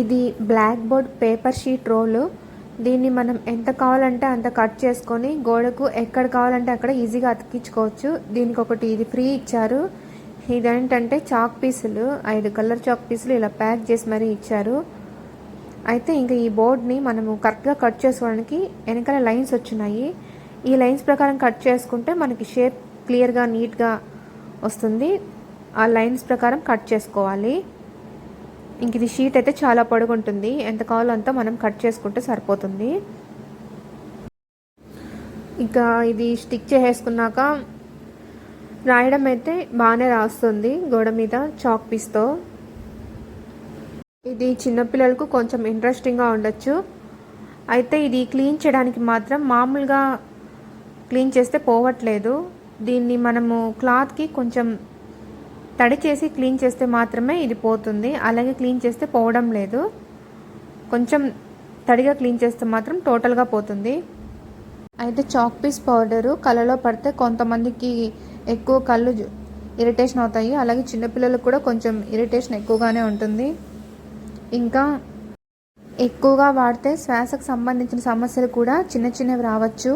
ఇది black board paper sheet roll. దీన్ని మనం ఎంత కావాలంటే అంత కట్ చేసుకొని గోడకు ఎక్కడ కావాలంటే అక్కడ ఈజీగా అతికించుకోవచ్చు. దీనికి ఒకటి ఇది ఫ్రీ ఇచ్చారు. ఇదేంటంటే చాక్ పీసులు ఐదు కలర్ చాక్ పీసులు ఇలా ప్యాక్ చేసి మరీ ఇచ్చారు. అయితే ఇంకా ఈ బోర్డ్ని మనము కరెక్ట్గా కట్ చేసుకోవడానికి వెనకాల లైన్స్ వచ్చినాయి. ఈ లైన్స్ ప్రకారం కట్ చేసుకుంటే మనకి షేప్ క్లియర్గా నీట్గా వస్తుంది. ఆ లైన్స్ ప్రకారం కట్ చేసుకోవాలి. ఇంక ఇది షీట్ అయితే చాలా పొడుగుంటుంది. ఎంత కావాలో అంత మనం కట్ చేసుకుంటే సరిపోతుంది. ఇంకా ఇది స్టిక్ చేసేసుకున్నాక రాయడం అయితే బాగానే రాస్తుంది గోడ మీద చాక్ పీస్తో ఇది చిన్నపిల్లలకు కొంచెం ఇంట్రెస్టింగ్గా ఉండొచ్చు. అయితే ఇది క్లీన్ చేయడానికి మాత్రం మామూలుగా క్లీన్ చేస్తే పోవట్లేదు. దీన్ని మనము క్లాత్కి కొంచెం తడి చేసి క్లీన్ చేస్తే మాత్రమే ఇది పోతుంది. అలాగే క్లీన్ చేస్తే పోవడం లేదు. కొంచెం తడిగా క్లీన్ చేస్తే మాత్రం టోటల్గా పోతుంది. అయితే చాక్ పీస్ పౌడరు కళ్ళలో పడితే కొంతమందికి ఎక్కువ కళ్ళు ఇరిటేషన్ అవుతాయి. అలాగే చిన్నపిల్లలకు కూడా కొంచెం ఇరిటేషన్ ఎక్కువగానే ఉంటుంది. ఇంకా ఎక్కువగా వాడితే శ్వాసకు సంబంధించిన సమస్యలు కూడా చిన్న చిన్నవి రావచ్చు.